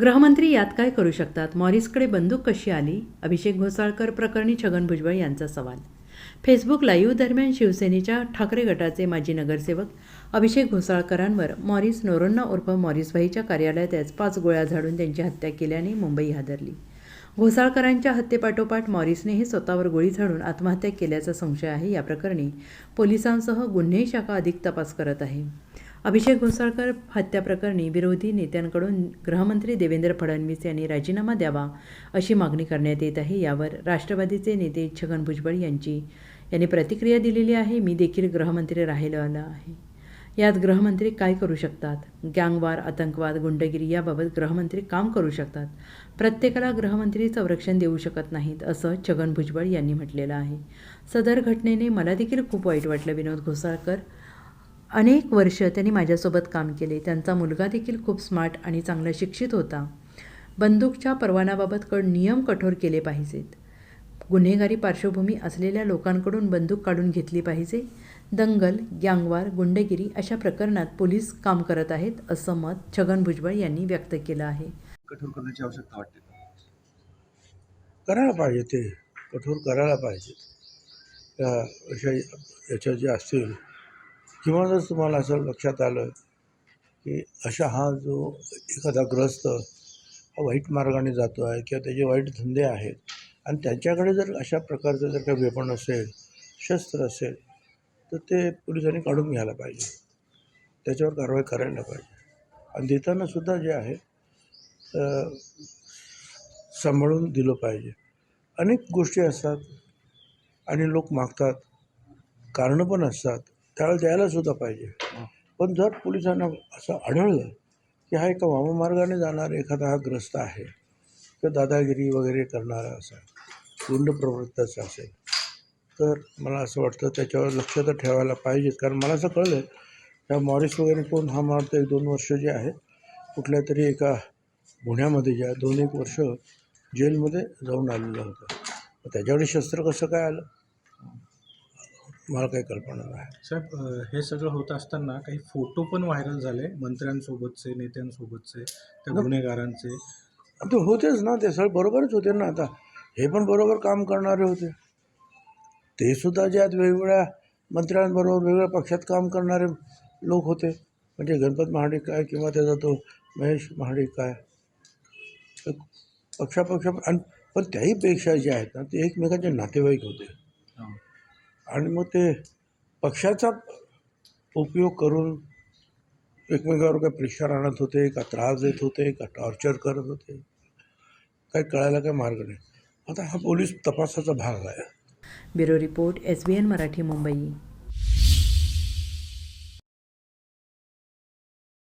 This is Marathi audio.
गृहमंत्री यात काय करू शकतात? मॉरिसकडे बंदूक कशी आली? अभिषेक घोसाळकर प्रकरणी छगन भुजबळ यांचा सवाल. फेसबुक लाईव्ह दरम्यान शिवसेनेच्या ठाकरे गटाचे माजी नगरसेवक अभिषेक घोसाळकरांवर मॉरिस नोरोन्ना उर्फ मॉरिसभाईच्या कार्यालयातच पाच गोळ्या झाडून त्यांची हत्या केल्याने मुंबई हादरली. घोसाळकरांच्या हत्येपाठोपाठ मॉरिसनेही स्वतःवर गोळी झाडून आत्महत्या केल्याचा संशय आहे. या प्रकरणी पोलिसांसह गुन्हे शाखा अधिक तपास करत आहे. अभिषेक घोसाळकर हत्या प्रकरणी विरोधी नेत्यांकडून गृहमंत्री देवेंद्र फडणवीस यांनी राजीनामा द्यावा अशी मागणी करण्यात येत आहे. यावर राष्ट्रवादीचे नेते छगन भुजबळ यांची यांनी प्रतिक्रिया दिलेली आहे. मी देखील गृहमंत्री राहिलेला आहे. यात गृहमंत्री काय करू शकतात? गँगवार आतंकवाद गुंडगिरी याबाबत गृहमंत्री काम करू शकतात. प्रत्येकाला गृहमंत्री संरक्षण देऊ शकत नाहीत असं छगन भुजबळ यांनी म्हटलेलं आहे. सदर घटनेने मला देखील खूप वाईट वाटलं विनोद घोसाळकर. अनेक वर्ष त्यांनी माझ्यासोबत काम केले. त्यांचा मुलगा देखील खूप स्मार्ट आणि चांगला शिक्षित होता. बंदूकच्या परवानाबाबत कड नियम कठोर केले पाहिजेत. गुन्हेगारी पार्श्वभूमी असलेल्या लोकांकडून बंदूक काढून घेतली पाहिजे. दंगल गँगवार गुंडगिरी अशा प्रकरणात पोलीस काम करत आहेत असं मत छगन भुजबळ यांनी व्यक्त केलं आहे. कठोर करण्याची आवश्यकता वाटते? करायला पाहिजे ते. कठोर करायला पाहिजे. अशा याच्या जे असतील किंवा जर तुम्हाला असं लक्षात आलं की अशा हा जो एखादा ग्रस्त हा वाईट मार्गाने जातो आहे किंवा त्याचे वाईट धंदे आहेत आणि त्यांच्याकडे जर अशा प्रकारचं जर काही वेपण असेल शस्त्र असेल तर ते पोलिसांनी काढून घ्यायला पाहिजे. त्याच्यावर कारवाई करायला पाहिजे. आणि देतानासुद्धा जे आहे सांभाळून दिलं पाहिजे. अनेक गोष्टी असतात आणि लोक मागतात. कारणं पण असतात. त्यावेळेला द्यायला सुद्धा पाहिजे. पण जर पोलिसांना असं आढळलं की हा एका वाममार्गाने जाणारा एखादा हा ग्रस्त आहे किंवा दादागिरी वगैरे करणारा असा गुंड प्रवृत्तीचा असेल तर मला असं वाटतं त्याच्यावर लक्ष तर ठेवायला पाहिजेच कारण मला असं कळलं ह्या मॉरिस वगैरे कोण हा मला एक दोन वर्ष जे आहे कुठल्या तरी एका गुन्ह्यामध्ये जे आहे दोन एक वर्ष जेलमध्ये जाऊन आलेलं होतं. त्याच्याकडे शस्त्र कसं काय आलं? मला काही कल्पना नाही. साहेब हे सगळं होत असताना काही फोटो पण व्हायरल झाले मंत्र्यांसोबतचे नेत्यांसोबतचे त्या गुन्हेगारांचे? आणि ते होतेच ना ते सगळे बरोबरच होते ना आता. हे पण बरोबर काम करणारे होते. ते सुद्धा जे आहेत वेगवेगळ्या मंत्र्यांबरोबर वेगवेगळ्या पक्षात काम करणारे लोक होते. म्हणजे गणपत महाडिक काय किंवा त्याचा तो महेश महाडिक काय? पक्षापक्षा आणि पण त्याहीपेक्षा जे आहेत ना ते एकमेकांचे नातेवाईक होते. आणि मग ते पक्षाचा उपयोग करून एकमेकावर काही प्रेशर आणत होते का त्रास देत होते का टॉर्चर करत होते काही कळायला काही मार्ग नाही. आता हा पोलीस तपासाचा भाग आहे. Bureau report S B N Marathi Mumbai.